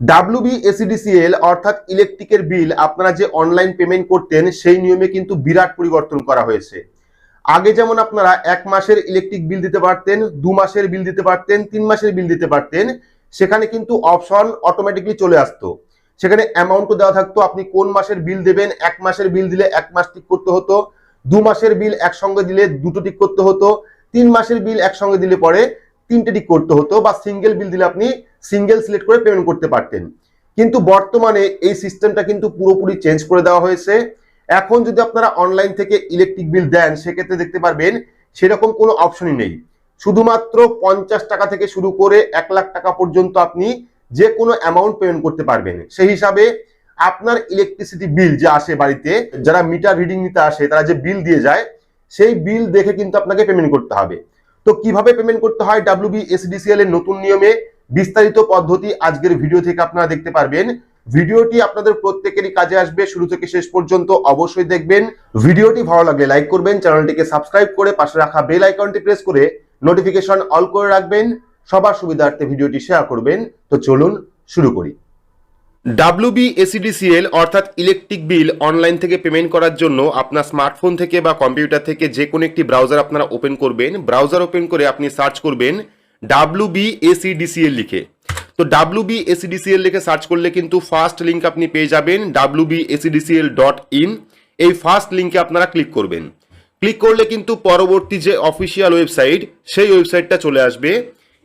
WB SEDCL অর্থাৎ ইলেকট্রিকের বিল আপনারা যে অনলাইন পেমেন্ট করতেন, সেই নিয়মে কিন্তু বিরাট পরিবর্তন করা হয়েছে। আগে যেমন আপনারা এক মাসের ইলেকট্রিক বিল দিতে পারতেন, দু মাসের বিল দিতে পারতেন, তিন মাসের বিল দিতে পারতেন, সেখানে কিন্তু অপশন অটোমেটিকলি চলে আসতো। সেখানে অ্যামাউন্টও দেওয়া থাকতো, আপনি কোন মাসের বিল দেবেন, এক মাসের বিল দিলে এক মাস টিক করতে হতো, দু মাসের বিল একসঙ্গে দিলে দুটো টিক করতে হতো, তিন মাসের বিল একসঙ্গে দিলে পরে তিনটে টিক করতে হতো বা সিঙ্গেল বিল দিলে আপনি সিঙ্গেল সিলেক্ট করে পেমেন্ট করতে পারতেন। কিন্তু বর্তমানে এই সিস্টেমটা কিন্তু পুরোপুরি চেঞ্জ করে দেওয়া হয়েছে। এখন যদি আপনারা অনলাইন থেকে ইলেকট্রিক বিল দেন, সেক্ষেত্রে দেখতে পারবেন সেরকম কোনো অপশনই নেই। শুধুমাত্র পঞ্চাশ টাকা থেকে শুরু করে এক লাখ টাকা পর্যন্ত আপনি যে কোনো অ্যামাউন্ট পেমেন্ট করতে পারবেন। সেই হিসাবে আপনার ইলেকট্রিসিটি বিল যে আসে বাড়িতে, যারা মিটার রিডিং নিতে আসে, তারা যে বিল দিয়ে যায়, সেই বিল দেখে কিন্তু আপনাকে পেমেন্ট করতে হবে। তো কীভাবে পেমেন্ট করতে হয় এসডিসিএল এর নতুন নিয়মে বিস্তারিত পদ্ধতি আজকের ভিডিও থেকে আপনারা দেখতে পারবেন। ভিডিওটি আপনাদের প্রত্যেকেরই কাজে আসবে, শুরু থেকে শেষ পর্যন্ত অবশ্যই দেখবেন। ভিডিওটি ভালো লাগলে লাইক করবেন, চ্যানেলটিকে সাবস্ক্রাইব করে পাশে রাখা বেল আইকনটি প্রেস করে নোটিফিকেশন অল করে রাখবেন। সবার সুবিধার্থে ভিডিওটি শেয়ার করবেন। তো চলুন শুরু করি। ডাব্লিউবি এসিডিসিএল অর্থাৎ ইলেকট্রিক বিল অনলাইন থেকে পেমেন্ট করার জন্য আপনার স্মার্টফোন থেকে বা কম্পিউটার থেকে যে কোনো একটি ব্রাউজার আপনারা ওপেন করবেন। ব্রাউজার ওপেন করে আপনি সার্চ করবেন ডাব্লিউবি এসিডিসিএল লিখে। তো ডাব্লিউবি এসিডিসিএল লিখে সার্চ করলে কিন্তু ফার্স্ট লিঙ্ক আপনি পেয়ে যাবেন ডাব্লিউবি এসিডিসিএল ডট ইন এই ফার্স্ট লিঙ্কে আপনারা ক্লিক করবেন। ক্লিক করলে কিন্তু পরবর্তী যে অফিসিয়াল ওয়েবসাইট সেই ওয়েবসাইটটা চলে আসবে।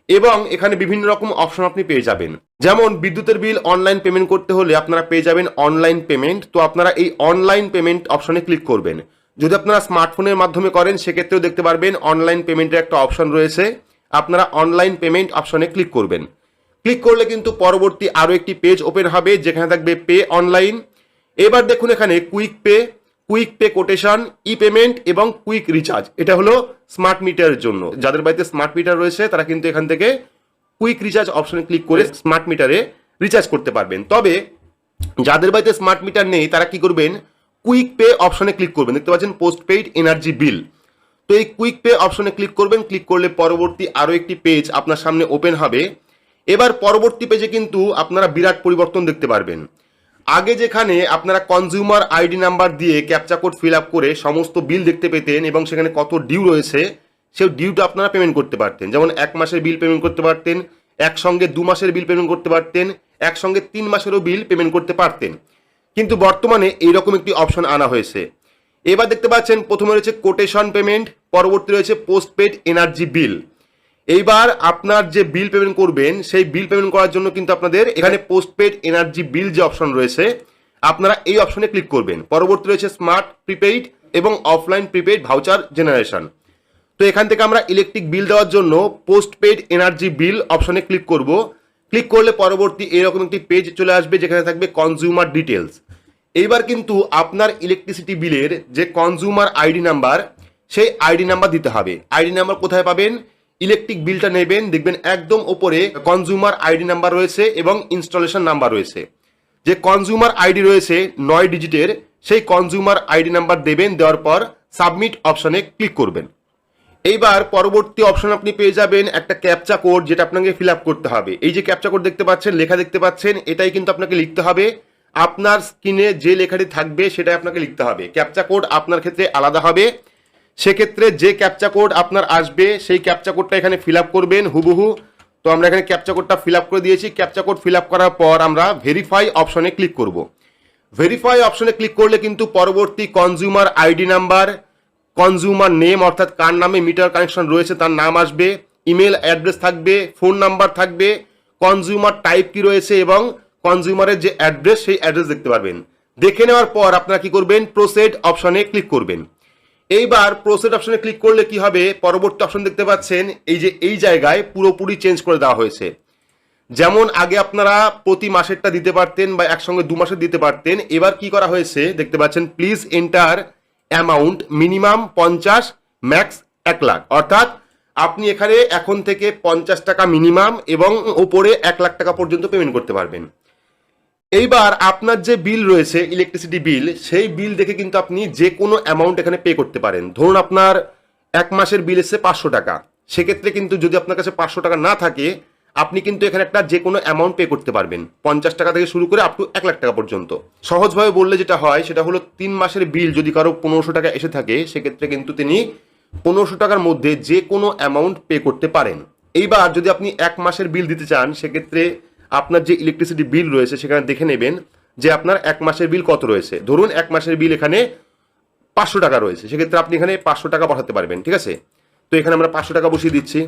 এবং এখানে বিভিন্ন রকম অপশন আপনি পেয়ে যাবেন। যেমন বিদ্যুতের বিল অনলাইন পেমেন্ট করতে হলে আপনারা পেয়ে যাবেন অনলাইন পেমেন্ট তো আপনারা এই অনলাইন পেমেন্ট অপশনে ক্লিক করবেন। যদি আপনারা স্মার্টফোনের মাধ্যমে করেন, সেক্ষেত্রেও দেখতে পারবেন অনলাইন পেমেন্টের একটা অপশন রয়েছে। আপনারা অনলাইন পেমেন্ট অপশনে ক্লিক করবেন। ক্লিক করলে কিন্তু পরবর্তী আরও একটি পেজ ওপেন হবে, যেখানে থাকবে পে অনলাইন এবার দেখুন এখানে quick pay quick pay quotation e payment এবং কুইক রিচার্জ এটা হলো স্মার্ট মিটারের জন্য। যাদের বাড়িতে স্মার্ট মিটার রয়েছে তারা কিন্তু এখান থেকে কুইক রিচার্জ অপশনে ক্লিক করে স্মার্ট মিটারে রিচার্জ করতে পারবেন। তবে যাদের বাড়িতে স্মার্ট মিটার নেই তারা কি করবেন? কুইক পে অপশনে ক্লিক করবেন। দেখতে পাচ্ছেন পোস্ট পেইড এনার্জি বিল তো এই কুইক পে অপশনে ক্লিক করবেন। ক্লিক করলে পরবর্তী আরও একটি পেজ আপনার সামনে ওপেন হবে। এবার পরবর্তী পেজে কিন্তু আপনারা বিরাট পরিবর্তন দেখতে পারবেন। আগে যেখানে আপনারা কনজিউমার আইডি নাম্বার দিয়ে ক্যাপচা কোড ফিল আপ করে সমস্ত বিল দেখতে পেতেন এবং সেখানে কত ডিউ রয়েছে, সেই ডিউটা আপনারা পেমেন্ট করতে পারতেন। যেমন এক মাসের বিল পেমেন্ট করতে পারতেন, একসঙ্গে দু মাসের বিল পেমেন্ট করতে পারতেন, একসঙ্গে তিন মাসেরও বিল পেমেন্ট করতে পারতেন। কিন্তু বর্তমানে এইরকম একটি অপশন আনা হয়েছে। এবার দেখতে পাচ্ছেন, প্রথমে রয়েছে কোটেশন পেমেন্ট পরবর্তী রয়েছে পোস্টপেড এনার্জি বিল এইবার আপনার যে বিল পেমেন্ট করবেন, সেই বিল পেমেন্ট করার জন্য কিন্তু আপনাদের এখানে পোস্টপেড এনার্জি বিল যে অপশন রয়েছে, আপনারা এই অপশনে ক্লিক করবেন। পরবর্তী রয়েছে স্মার্ট প্রিপেইড এবং অফলাইন প্রিপেইড ভাউচার জেনারেশন তো এখান থেকে আমরা ইলেকট্রিক বিল দেওয়ার জন্য পোস্টপেড এনার্জি বিল অপশনে ক্লিক করব। ক্লিক করলে পরবর্তী এরকম একটি পেজ চলে আসবে যেখানে থাকবে কনজিউমার ডিটেলস এইবার কিন্তু আপনার ইলেকট্রিসিটি বিলের যে কনজিউমার আইডি নাম্বার সেই আইডি নাম্বার দিতে হবে। আইডি নাম্বার কোথায় পাবেন? ইলেকট্রিক বিলটা নেবেন, দেখবেন একদম ওপরে কনজিউমার আইডি নাম্বার রয়েছে এবং ইনস্টলেশন নাম্বার রয়েছে। যে কনজিউমার আইডি রয়েছে নয় ডিজিটের সেই কনজিউমার আইডি নাম্বার দেবেন, দেওয়ার পর সাবমিট অপশনে ক্লিক করবেন। এইবার পরবর্তী অপশন আপনি পেয়ে যাবেন একটা ক্যাপচা কোড যেটা আপনাকে ফিল করতে হবে। এই যে ক্যাপচা কোড দেখতে পাচ্ছেন, লেখা দেখতে পাচ্ছেন, এটাই কিন্তু আপনাকে লিখতে হবে। আপনার স্ক্রিনে যে লেখাটি থাকবে, সেটাই আপনাকে লিখতে হবে। ক্যাপচা কোড আপনার ক্ষেত্রে আলাদা হবে। সেক্ষেত্রে যে ক্যাপচা কোড আপনার আসবে, সেই ক্যাপচা কোডটা এখানে ফিল করবেন হুবহু। তো আমরা এখানে ক্যাপচা কোডটা ফিল করে দিয়েছি। ক্যাপচা কোড ফিল করার পর আমরা ভেরিফাই অপশনে ক্লিক করব। ভেরিফাই অপশনে ক্লিক করলে কিন্তু পরবর্তী consumer ID number consumer name অর্থাৎ কার নামে মিটার কানেকশন রয়েছে তার নাম আসবে ইমেল অ্যাড্রেস থাকবে ফোন নাম্বার থাকবে কনজিউমার টাইপ কি রয়েছে এবং কনজিউমারের যে অ্যাড্রেস সেই অ্যাড্রেস দেখতে পারবেন। দেখে নেওয়ার পর আপনারা কি করবেন? প্রোসেড অপশনে ক্লিক করবেন। এইবার প্রোসেড অপশনে ক্লিক করলে কি হবে? পরবর্তী অপশন দেখতে পাচ্ছেন, এই যে এই জায়গায় পুরোপুরি চেঞ্জ করে দেওয়া হয়েছে। যেমন আগে আপনারা প্রতি মাসেরটা দিতে পারতেন বা একসঙ্গে দু মাসের দিতে পারতেন, এবার কি করা হয়েছে দেখতে পাচ্ছেন প্লিজ এন্টার অ্যামাউন্ট মিনিমাম পঞ্চাশ ম্যাক্স এক লাখ। অর্থাৎ আপনি এখানে এখন থেকে পঞ্চাশ টাকা মিনিমাম এবং ওপরে এক লাখ টাকা পর্যন্ত পেমেন্ট করতে পারবেন। এইবার আপনার যে বিল রয়েছে ইলেকট্রিসিটি বিল সেই বিল দেখে কিন্তু আপনি যে কোনো অ্যামাউন্ট এখানে পে করতে পারেন। ধরুন আপনার এক মাসের বিল এসছে পাঁচশো টাকা। সেক্ষেত্রে কিন্তু যদি আপনার কাছে পাঁচশো টাকা না থাকে, আপনি কিন্তু এখানে একটা যে কোনো অ্যামাউন্ট পে করতে পারবেন। পঞ্চাশ টাকা থেকে শুরু করে আপ টু এক লাখ টাকা পর্যন্ত। সহজভাবে বললে যেটা হয়, সেটা হলো তিন মাসের বিল যদি কারও পনেরোশো টাকা এসে থাকে, সেক্ষেত্রে কিন্তু তিনি পনেরোশো টাকার মধ্যে যে কোনো অ্যামাউন্ট পে করতে পারেন। এইবার যদি আপনি এক মাসের বিল দিতে চান, সেক্ষেত্রে আপনার যে ইলেকট্রিসিটি বিল রয়েছে, সেখানে দেখে নেবেন যে আপনার এক মাসের বিল কত রয়েছে। ধরুন এক মাসের বিল এখানে পাঁচশো টাকা রয়েছে, সেক্ষেত্রে আপনি এখানে পাঁচশো টাকা পাঠাতে পারবেন, ঠিক আছে? তো এখানে আমরা পাঁচশো টাকা বসিয়ে দিচ্ছি।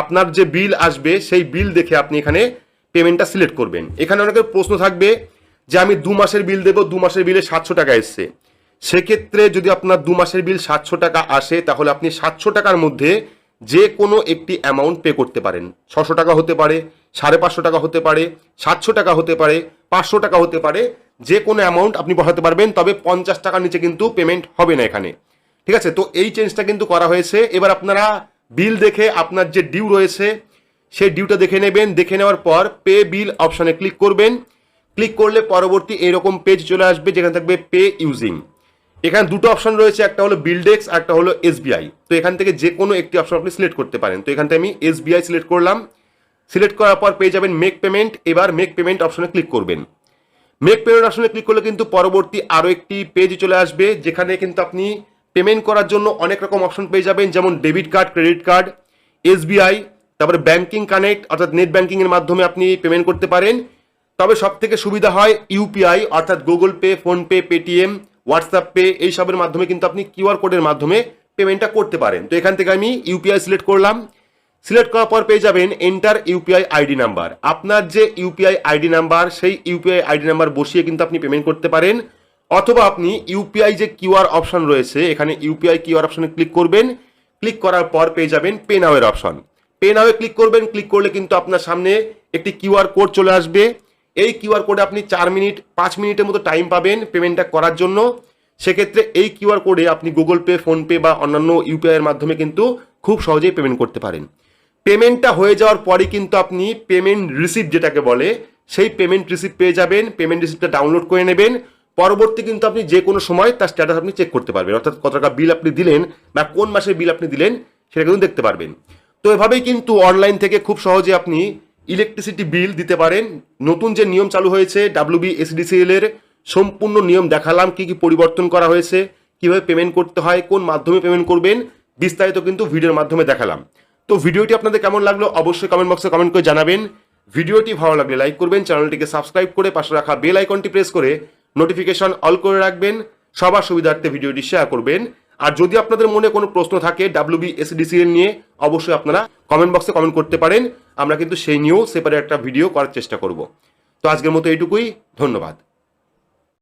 আপনার যে বিল আসবে, সেই বিল দেখে আপনি এখানে পেমেন্টটা সিলেক্ট করবেন। এখানে অনেকের প্রশ্ন থাকবে যে আমি দু মাসের বিল দেবো, দু মাসের বিলে সাতশো টাকা এসছে। সেক্ষেত্রে যদি আপনার দু মাসের বিল সাতশো টাকা আসে, তাহলে আপনি সাতশো টাকার মধ্যে যে কোনো একটি অ্যামাউন্ট পে করতে পারেন। ছশো টাকা হতে পারে সাড়ে পাঁচশো টাকা হতে পারে, সাতশো টাকা হতে পারে, পাঁচশো টাকা হতে পারে, যে কোনো অ্যামাউন্ট আপনি পাঠাতে পারবেন, তবে পঞ্চাশ টাকার নিচে কিন্তু পেমেন্ট হবে না এখানে। ঠিক আছে? তো এই চেঞ্জটা কিন্তু করা হয়েছে। এবার আপনারা বিল দেখে আপনার যে ডিউ রয়েছে, সেই ডিউটা দেখে নেবেন। দেখে নেওয়ার পর পে বিল অপশানে ক্লিক করবেন। ক্লিক করলে পরবর্তী এরকম পেজ চলে আসবে, যেখানে থাকবে পে ইউজিং এখানে দুটো অপশন রয়েছে, একটা হলো বিলডেক্স আর একটা হলো এসবিআই তো এখান থেকে যে কোনো একটি অপশন আপনি সিলেক্ট করতে পারেন। তো এখান থেকে আমি এসবিআই সিলেক্ট করলাম। সিলেক্ট করার পর পেয়ে যাবেন মেক পেমেন্ট এবার মেক পেমেন্ট অপশনে ক্লিক করবেন। মেক পেমেন্ট অপশনে ক্লিক করলে কিন্তু পরবর্তী আরও একটি পেজ চলে আসবে, যেখানে কিন্তু আপনি পেমেন্ট করার জন্য অনেক রকম অপশন পেয়ে যাবেন, যেমন debit card credit card SBI তারপরে ব্যাংকিং কানেক্ট অর্থাৎ নেট ব্যাংকিং এর মাধ্যমে আপনি পেমেন্ট করতে পারেন। তবে সব থেকে সুবিধা হয় ইউপিআই অর্থাৎ Google Pay PhonePe Paytm WhatsApp Pay এইসবের মাধ্যমে কিন্তু আপনি কিউআর কোডের মাধ্যমে পেমেন্টটা করতে পারেন। তো এখান থেকে আমি ইউপিআই সিলেক্ট করলাম। সিলেক্ট করার পর পেয়ে যাবেন এন্টার ইউপিআই আইডি নাম্বার আপনার যে ইউপিআই আইডি নাম্বার সেই ইউপিআই আইডি নাম্বার বসিয়ে কিন্তু আপনি পেমেন্ট করতে পারেন। অথবা আপনি ইউপিআই যে কিউআর অপশন রয়েছে, এখানে ইউপিআই কিউআর অপশনে ক্লিক করবেন। ক্লিক করার পর পেয়ে যাবেন পে অপশন পে নাওয়ে ক্লিক করবেন ক্লিক করলে কিন্তু আপনার সামনে একটি কিউআর কোড চলে আসবে। এই কিউআর কোডে আপনি চার মিনিট, পাঁচ মিনিটের মতো টাইম পাবেন পেমেন্টটা করার জন্য। সেক্ষেত্রে এই কিউআর কোডে আপনি গুগল পে ফোনপে বা অন্যান্য ইউপিআই এর মাধ্যমে কিন্তু খুব সহজেই পেমেন্ট করতে পারেন। পেমেন্টটা হয়ে যাওয়ার পরে কিন্তু আপনি পেমেন্ট রিসিপ্ট যেটাকে বলে, সেই পেমেন্ট রিসিপ্ট পেয়ে যাবেন, পেমেন্ট রিসিপ্টটা ডাউনলোড করে নেবেন। পরবর্তী কিন্তু আপনি যে কোনো সময় তার স্ট্যাটাস আপনি চেক করতে পারবেন। অর্থাৎ কত টাকা বিল আপনি দিলেন বা কোন মাসের বিল আপনি দিলেন, সেটা কিন্তু দেখতে পারবেন। তো এভাবেই কিন্তু অনলাইন থেকে খুব সহজে আপনি ইলেকট্রিসিটি বিল দিতে পারেন। নতুন যে নিয়ম চালু হয়েছে ডাব্লিউবি এসডিসিএল এর, সম্পূর্ণ নিয়ম দেখালাম কি কি পরিবর্তন করা হয়েছে, কীভাবে পেমেন্ট করতে হয়, কোন মাধ্যমে পেমেন্ট করবেন, বিস্তারিত কিন্তু ভিডিওর মাধ্যমে দেখালাম। তো ভিডিওটি আপনাদের কেমন লাগল অবশ্যই কমেন্ট বক্সে কমেন্ট করে জানাবেন। ভিডিওটি ভালো লাগলে লাইক করবেন, চ্যানেলটিকে সাবস্ক্রাইব করে পাশে রাখা বেল আইকনটি প্রেস করে নোটিফিকেশন অল করে রাখবেন। সবার সুবিধার্থে ভিডিওটি শেয়ার করবেন। আর যদি আপনাদের মনে কোনো প্রশ্ন থাকে ডাব্লিউবি এসডিসিএল নিয়ে, অবশ্যই আপনারা কমেন্ট বক্সে কমেন্ট করতে পারেন। আমরা কিন্তু সেই নিয়েও সেপারে একটা ভিডিও করার চেষ্টা করব। তো আজকের মতো এইটুকুই, ধন্যবাদ।